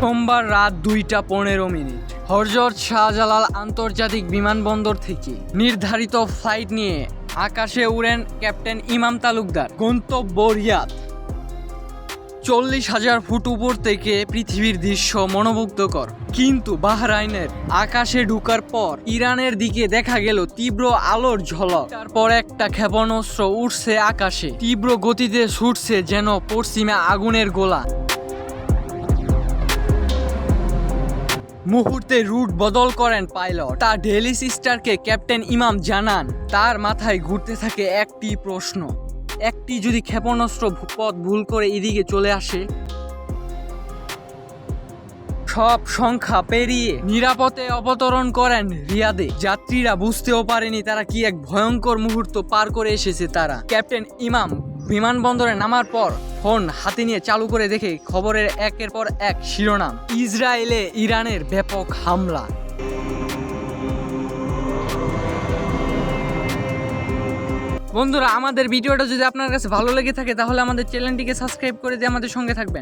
সোমবার রাত দুইটা পনেরো মিনিট। হরজত শাহজালাল আন্তর্জাতিক বিমানবন্দর থেকে নির্ধারিত ফ্লাইট নিয়ে আকাশে উড়েন ক্যাপ্টেন ইমাম তালুকদার। গন্তব্য রিয়াদ। চল্লিশ হাজার ফুট উপর থেকে পৃথিবীর দৃশ্য মনোমুগ্ধকর। কিন্তু বাহরাইনের আকাশে ঢুকার পর ইরানের দিকে দেখা গেল তীব্র আলোর ঝলক। তারপর একটা ক্ষেপণাস্ত্র উঠছে আকাশে। তীব্র গতিতে ছুটছে যেন পশ্চিমে আগুনের গোলা। মুহূর্তে রুট বদল করেন পাইলট তা ডেলি সিস্টারকে ক্যাপ্টেন ইমাম জানান, তার মাথায় ঘুরতে থাকে একটি প্রশ্ন। একটি যদি ক্ষেপণাস্ত্র পথ ভুল করে এদিকে চলে আসে, সব সংখ্যা পেরিয়ে নিরাপদে অবতরণ করেন রিয়াদে। যাত্রীরা বুঝতেও পারেনি তারা কি এক ভয়ঙ্কর মুহূর্ত পার করে এসেছে তারা। ক্যাপ্টেন ইমাম বিমানবন্দরে নামার পর ফোন হাতে নিয়ে চালু করে দেখে খবরের একের পর এক শিরোনাম, ইসরায়েলে ইরানের ব্যাপক হামলা। বন্ধুরা, আমাদের ভিডিওটা যদি আপনার কাছে ভালো লেগে থাকে, তাহলে আমাদের চ্যানেলটিকে সাবস্ক্রাইব করে দিয়ে আমাদের সঙ্গে থাকবেন।